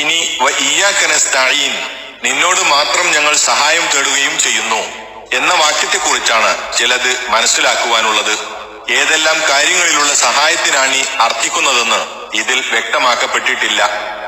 ഇനി വ ഇയ്യാക്കനസ്തഈൻ നിന്നോട് മാത്രം ഞങ്ങൾ സഹായം തേടുകയും ചെയ്യുന്നു എന്ന വാക്യത്തെക്കുറിച്ചാണ് ചിലത് മനസ്സിലാക്കുവാനുള്ളത്. ഏതെല്ലാം കാര്യങ്ങളിലുള്ള സഹായത്തിനാണ് ഈ അർത്ഥിക്കുന്നതെന്ന് ഇതിൽ വ്യക്തമാക്കപ്പെട്ടിട്ടില്ല.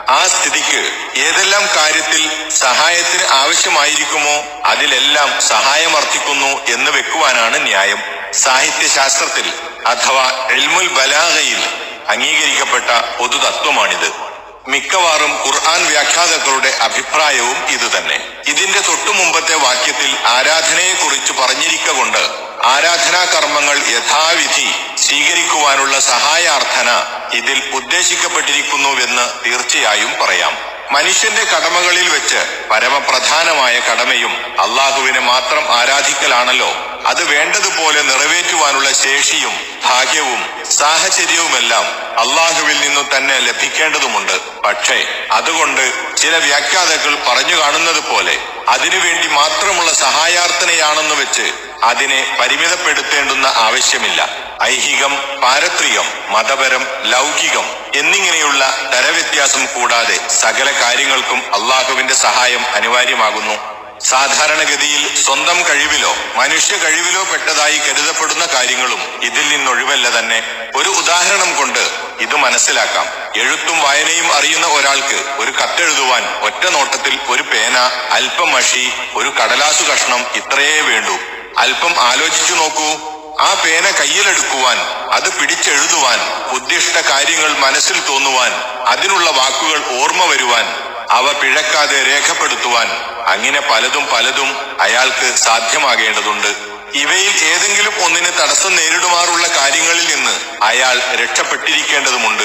ആ സ്ഥിതിക്ക് ഏതെല്ലാം കാര്യത്തിൽ സഹായത്തിന് ആവശ്യമായിരിക്കുമോ അതിലെല്ലാം സഹായമർത്ഥിക്കുന്നു എന്ന് വെക്കുവാനാണ് ന്യായം. സാഹിത്യശാസ്ത്രത്തിൽ അഥവാ എൽമുൽ ബലാഗയിൽ അംഗീകരിക്കപ്പെട്ട പൊതുതത്വമാണിത്. മിക്കവാറും ഖുർആൻ വ്യാഖ്യാതാക്കളുടെ അഭിപ്രായവും ഇതുതന്നെ. ഇതിന്റെ തൊട്ടു മുമ്പത്തെ വാക്യത്തിൽ ആരാധനയെക്കുറിച്ച് പറഞ്ഞിരിക്കൊണ്ട് ആരാധനാ കർമ്മങ്ങൾ യഥാവിധി സ്വീകരിക്കുവാനുള്ള സഹായാർത്ഥന ഇതിൽ ഉദ്ദേശിക്കപ്പെട്ടിരിക്കുന്നുവെന്ന് തീർച്ചയായും പറയാം. മനുഷ്യന്റെ കടമകളിൽ വെച്ച് പരമപ്രധാനമായ കടമയും അള്ളാഹുവിനെ മാത്രം ആരാധിക്കലാണല്ലോ. അത് വേണ്ടതുപോലെ നിറവേറ്റുവാനുള്ള ശേഷിയും ഭാഗ്യവും സാഹചര്യവുമെല്ലാം അള്ളാഹുവിൽ നിന്നു തന്നെ ലഭിക്കേണ്ടതുമുണ്ട്. പക്ഷേ അതുകൊണ്ട് ചില വ്യാഖ്യാതാക്കൾ പറഞ്ഞു കാണുന്നത് പോലെ അതിനുവേണ്ടി മാത്രമുള്ള സഹായാർത്ഥനയാണെന്ന് വെച്ച് അതിനെ പരിമിതപ്പെടുത്തേണ്ടുന്ന ആവശ്യമില്ല. ഐഹികം പാരത്രികം മതപരം ലൗകികം എന്നിങ്ങനെയുള്ള തരവ്യത്യാസം കൂടാതെ സകല കാര്യങ്ങൾക്കും അള്ളാഹുവിന്റെ സഹായം അനിവാര്യമാകുന്നു. സാധാരണഗതിയിൽ സ്വന്തം കഴിവിലോ മനുഷ്യ കഴിവിലോ പെട്ടതായി കരുതപ്പെടുന്ന കാര്യങ്ങളും ഇതിൽ നിന്നൊഴിവല്ല തന്നെ. ഒരു ഉദാഹരണം കൊണ്ട് ഇത് മനസ്സിലാക്കാം. എഴുത്തും വായനയും അറിയുന്ന ഒരാൾക്ക് ഒരു കത്തെഴുതുവാൻ ഒറ്റ നോട്ടത്തിൽ ഒരു പേന അല്പം മഷി ഒരു കടലാസു കഷ്ണം ഇത്രയേ വേണ്ടൂ. അല്പം ആലോചിച്ചു നോക്കൂ. ആ പേന കയ്യിലെടുക്കുവാൻ അത് പിടിച്ചെഴുതുവാൻ ഉദ്ദിഷ്ട കാര്യങ്ങൾ മനസ്സിൽ തോന്നുവാൻ അതിനുള്ള വാക്കുകൾ ഓർമ്മ വരുവാൻ അവ പിഴക്കാതെ രേഖപ്പെടുത്തുവാൻ അങ്ങനെ പലതും പലതും അയാൾക്ക് സാധ്യമാകേണ്ടതുണ്ട്. ഇവയിൽ ഏതെങ്കിലും ഒന്നിന് തടസ്സം നേരിടുമാറുള്ള കാര്യങ്ങളിൽ നിന്ന് അയാൾ രക്ഷപ്പെട്ടിരിക്കേണ്ടതുമുണ്ട്.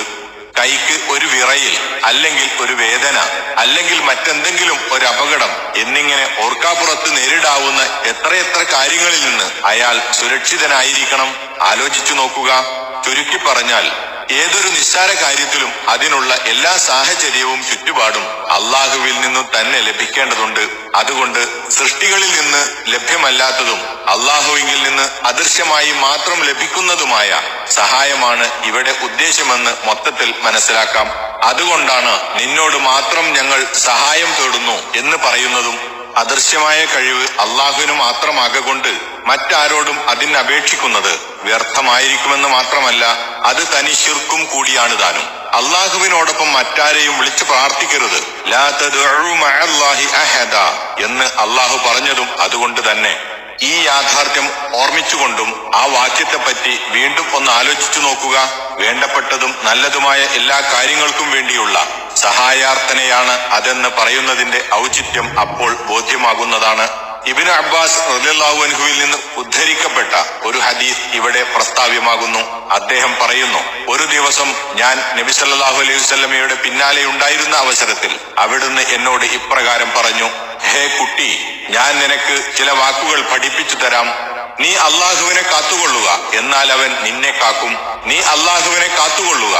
കൈക്ക് ഒരു വിറയിൽ അല്ലെങ്കിൽ ഒരു വേദന അല്ലെങ്കിൽ മറ്റെന്തെങ്കിലും ഒരു അപകടം എന്നിങ്ങനെ ഓർക്കാപ്പുറത്ത് നേരിടാവുന്ന എത്രയെത്ര കാര്യങ്ങളിൽ നിന്ന് അയാൾ സുരക്ഷിതനായിരിക്കണം? ആലോചിച്ചു നോക്കുക. ചുരുക്കി പറഞ്ഞാൽ ഏതൊരു നിസ്സാര കാര്യത്തിലും അതിനുള്ള എല്ലാ സാഹചര്യവും ചുറ്റുപാടും അള്ളാഹുവിൽ നിന്നും തന്നെ ലഭിക്കേണ്ടതുണ്ട്. അതുകൊണ്ട് സൃഷ്ടികളിൽ നിന്ന് ലഭ്യമല്ലാത്തതും അള്ളാഹുവിൽ നിന്ന് അദൃശ്യമായി മാത്രം ലഭിക്കുന്നതുമായ സഹായമാണ് ഇവിടെ ഉദ്ദേശമെന്ന് മൊത്തത്തിൽ മനസ്സിലാക്കാം. അതുകൊണ്ടാണ് നിന്നോട് മാത്രം ഞങ്ങൾ സഹായം തേടുന്നു എന്ന് പറയുന്നതും അദൃശ്യമായ കഴിവ് അള്ളാഹുവിന് മാത്രമാകൊണ്ട് മറ്റാരോടും അതിന് അപേക്ഷിക്കുന്നത് വ്യർത്ഥമായിരിക്കുമെന്ന് മാത്രമല്ല അത് തനി ശിർക്കും കൂടിയാണ് താനും. അള്ളാഹുവിനോടൊപ്പം മറ്റാരെയും വിളിച്ചു പ്രാർത്ഥിക്കരുത്. എന്ന് അള്ളാഹു പറഞ്ഞതും അതുകൊണ്ട് തന്നെ. ഈ യാഥാർത്ഥ്യം ഓർമ്മിച്ചുകൊണ്ടും ആ വാക്യത്തെപ്പറ്റി വീണ്ടും ഒന്ന് ആലോചിച്ചു നോക്കുക. വേണ്ടപ്പെട്ടതും നല്ലതുമായ എല്ലാ കാര്യങ്ങൾക്കും വേണ്ടിയുള്ള സഹായാർത്ഥനയാണ് അതെന്ന് പറയുന്നതിന്റെ ഔചിത്യം അപ്പോൾ ബോധ്യമാകുന്നതാണ്. ഇബിന് അബ്ബാസ് റളിയല്ലാഹു അൻഹുവിൽ നിന്ന് ഉദ്ധരിക്കപ്പെട്ട ഒരു ഹദീസ് ഇവിടെ പ്രസ്താവ്യമാകുന്നു. അദ്ദേഹം പറയുന്നു ഒരു ദിവസം ഞാൻ നബി സല്ലാഹു അലൈഹി വസല്ലമയുടെ പിന്നാലെ ഉണ്ടായിരുന്ന അവസരത്തിൽ അവിടുന്ന് എന്നോട് ഇപ്രകാരം പറഞ്ഞു ഹേ കുട്ടി ഞാൻ നിനക്ക് ചില വാക്കുകൾ പഠിപ്പിച്ചു തരാം. നീ അള്ളാഹുവിനെ കാത്തുകൊള്ളുക. എന്നാൽ അവൻ നിന്നെ കാക്കും. നീ അള്ളാഹുവിനെ കാത്തുകൊള്ളുക.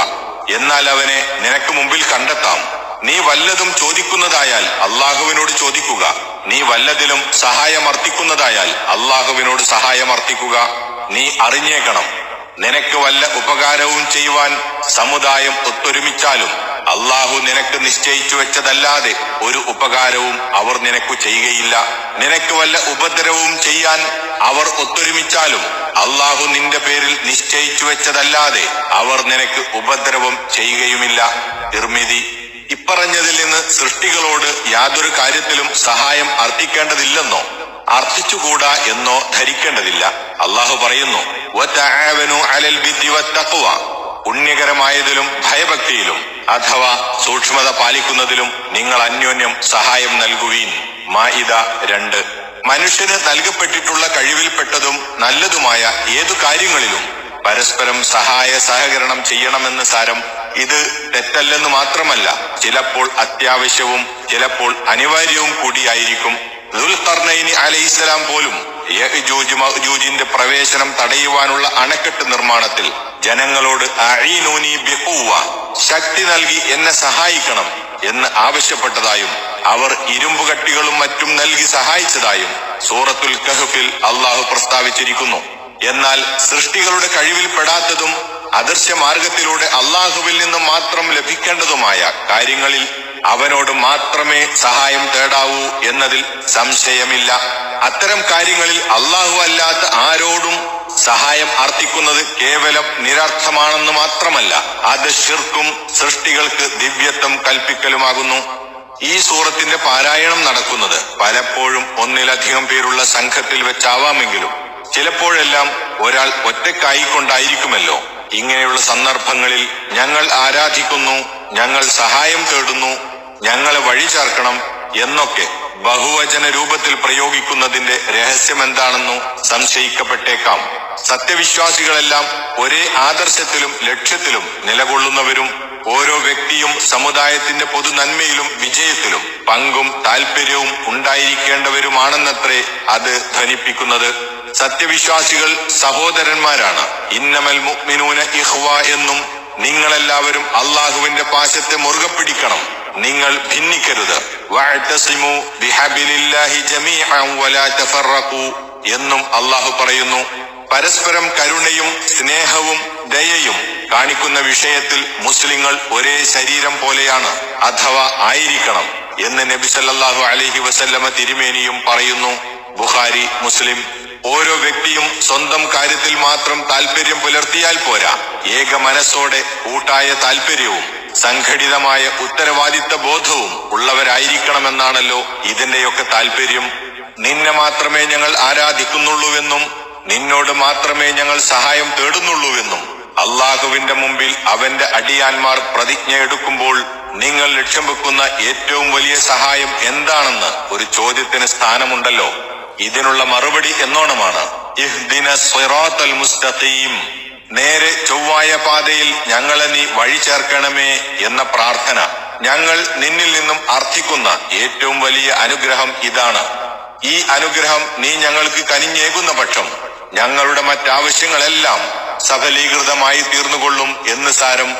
എന്നാൽ അവനെ നിനക്ക് മുമ്പിൽ കണ്ടെത്താം. നീ വല്ലതും ചോദിക്കുന്നതായാൽ അള്ളാഹുവിനോട് ചോദിക്കുക. നീ വല്ലതിലും സഹായമർത്ഥിക്കുന്നതായാൽ അള്ളാഹുവിനോട് സഹായമർത്ഥിക്കുക നീ അറിഞ്ഞേക്കണം. നിനക്ക് വല്ല ഉപകാരവും ചെയ്യുവാൻ സമുദായം ഒത്തൊരുമിച്ചാലും അള്ളാഹു നിനക്ക് നിശ്ചയിച്ചു വെച്ചതല്ലാതെ ഒരു ഉപകാരവും അവർ നിനക്കു ചെയ്യുകയില്ല. നിനക്ക് വല്ല ഉപദ്രവവും ചെയ്യാൻ അവർ ഒത്തൊരുമിച്ചാലും അള്ളാഹു നിന്റെ പേരിൽ നിശ്ചയിച്ചു വെച്ചതല്ലാതെ അവർ നിനക്ക് ഉപദ്രവം ചെയ്യുകയുമില്ല. നിർമ്മിതി ഇപ്പറഞ്ഞതിൽ നിന്ന് സൃഷ്ടികളോട് യാതൊരു കാര്യത്തിലും സഹായം അർത്ഥിക്കേണ്ടതില്ലെന്നോ അർത്ഥിച്ചുകൂടാ എന്നോ ധരിക്കേണ്ടതില്ല. അള്ളാഹു പറയുന്നു. പുണ്യകരമായതിലും ഭയഭക്തിയിലും അഥവാ സൂക്ഷ്മത പാലിക്കുന്നതിലും നിങ്ങൾ അന്യോന്യം സഹായം നൽകുവീൻ. മാഇദ രണ്ട്. മനുഷ്യന് നൽകപ്പെട്ടിട്ടുള്ള കഴിവിൽപ്പെട്ടതും നല്ലതുമായ ഏതു കാര്യങ്ങളിലും പരസ്പരം സഹായ സഹകരണം ചെയ്യണമെന്ന് സാരം ഇത് തെറ്റല്ലെന്ന് മാത്രമല്ല ചിലപ്പോൾ അത്യാവശ്യവും ചിലപ്പോൾ അനിവാര്യവും കൂടിയായിരിക്കും. ദുൽഖർണൈനി അലൈഹിസ്സലാം പോലും യഅ്ജൂജ് മഅ്ജൂജിന്റെ പ്രവേശനം തടയുവാനുള്ള അണക്കെട്ട് നിർമ്മാണത്തിൽ ജനങ്ങളോട് ശക്തി നൽകി എന്നെ സഹായിക്കണം എന്ന് ആവശ്യപ്പെട്ടതായും അവർ ഇരുമ്പുകട്ടികളും മറ്റും നൽകി സഹായിച്ചതായും സൂറത്തുൽ കഹഫിൽ അള്ളാഹു പ്രസ്താവിച്ചിരിക്കുന്നു. എന്നാൽ സൃഷ്ടികളുടെ കഴിവിൽപ്പെടാത്തതും അദൃശ്യ മാർഗത്തിലൂടെ അള്ളാഹുവിൽ നിന്ന് മാത്രം ലഭിക്കേണ്ടതുമായ കാര്യങ്ങളിൽ അവനോട് മാത്രമേ സഹായം തേടാവൂ എന്നതിൽ സംശയമില്ല. അത്തരം കാര്യങ്ങളിൽ അള്ളാഹു അല്ലാത്ത ആരോടും സഹായം അർത്ഥിക്കുന്നത് കേവലം നിരർത്ഥമാണെന്ന് മാത്രമല്ല അത് ഷിർക്കും സൃഷ്ടികൾക്ക് ദിവ്യത്വം കൽപ്പിക്കലുമാകുന്നു. ഈ സൂറത്തിന്റെ പാരായണം നടക്കുന്നത് പലപ്പോഴും ഒന്നിലധികം പേരുള്ള സംഘത്തിൽ വെച്ചാവാമെങ്കിലും ചിലപ്പോഴെല്ലാം ഒരാൾ ഒറ്റക്കായിക്കൊണ്ടായിരിക്കുമല്ലോ ഇങ്ങനെയുള്ള സന്ദർഭങ്ങളിൽ ഞങ്ങൾ ആരാധിക്കുന്നു ഞങ്ങൾ സഹായം തേടുന്നു ഞങ്ങളെ വഴി ചേർക്കണം എന്നൊക്കെ ബഹുവചന രൂപത്തിൽ പ്രയോഗിക്കുന്നതിന്റെ രഹസ്യം എന്താണെന്നു സംശയിക്കപ്പെട്ടേക്കാം. സത്യവിശ്വാസികളെല്ലാം ഒരേ ആദർശത്തിലും ലക്ഷ്യത്തിലും നിലകൊള്ളുന്നവരും ഓരോ വ്യക്തിയും സമുദായത്തിന്റെ പൊതു നന്മയിലും വിജയത്തിലും പങ്കും താല്പര്യവും ഉണ്ടായിരിക്കേണ്ടവരുമാണെന്നത്രേ അത് ധ്വനിപ്പിക്കുന്നത് സത്യവിശ്വാസികൾ സഹോദരന്മാരാണ്. ഇന്നമൽ മുഅ്മിനൂന ഇഹ്വ എന്നും നിങ്ങളെല്ലാവരും അള്ളാഹുവിന്റെ പാശത്തെ മുറുകെ പിടിക്കണം. നിങ്ങൾ ഭിന്നിക്കരുത്. എന്നും അള്ളാഹു പറയുന്നു. പരസ്പരം കരുണയും സ്നേഹവും ദയയും കാണിക്കുന്ന വിഷയത്തിൽ മുസ്ലിങ്ങൾ ഒരേ ശരീരം പോലെയാണ് അഥവാ ആയിരിക്കണം എന്ന് നബി സല്ലല്ലാഹു അലൈഹി വസല്ലമ തിരുമേനിയും പറയുന്നു. ബുഖാരി മുസ്ലിം ഓരോ വ്യക്തിയും സ്വന്തം കാര്യത്തിൽ മാത്രം താല്പര്യം പുലർത്തിയാൽ പോരാ. ഏക മനസ്സോടെ കൂട്ടായ താല്പര്യവും സംഘടിതമായ ഉത്തരവാദിത്ത ബോധവും ഉള്ളവരായിരിക്കണമെന്നാണല്ലോ ഇതിന്റെയൊക്കെ താല്പര്യം നിന്നെ മാത്രമേ ഞങ്ങൾ ആരാധിക്കുന്നുള്ളൂവെന്നും നിന്നോട് മാത്രമേ ഞങ്ങൾ സഹായം തേടുന്നുള്ളൂവെന്നും. അള്ളാഹുവിന്റെ മുമ്പിൽ അവന്റെ അടിയാന്മാർ പ്രതിജ്ഞ എടുക്കുമ്പോൾ നിങ്ങൾ ലക്ഷ്യം വെക്കുന്ന ഏറ്റവും വലിയ സഹായം എന്താണെന്ന് ഒരു ചോദ്യത്തിന് സ്ഥാനമുണ്ടല്ലോ. ഇതിനുള്ള മറുപടി എന്നോണമാണ്. മുസ്തഖീം. നേരെ ചൊവ്വായ പാതയിൽ ഞങ്ങളെ നീ വഴി ചേർക്കണമേ എന്ന പ്രാർത്ഥന. ഞങ്ങൾ നിന്നിൽ നിന്നും അർത്ഥിക്കുന്ന ഏറ്റവും വലിയ അനുഗ്രഹം ഇതാണ്. ഈ അനുഗ്രഹം നീ ഞങ്ങൾക്ക് കനിഞ്ഞേകുന്ന പക്ഷം ഞങ്ങളുടെ മറ്റാവശ്യങ്ങളെല്ലാം സഫലീകൃതമായി തീർന്നുകൊള്ളും എന്ന് സാരം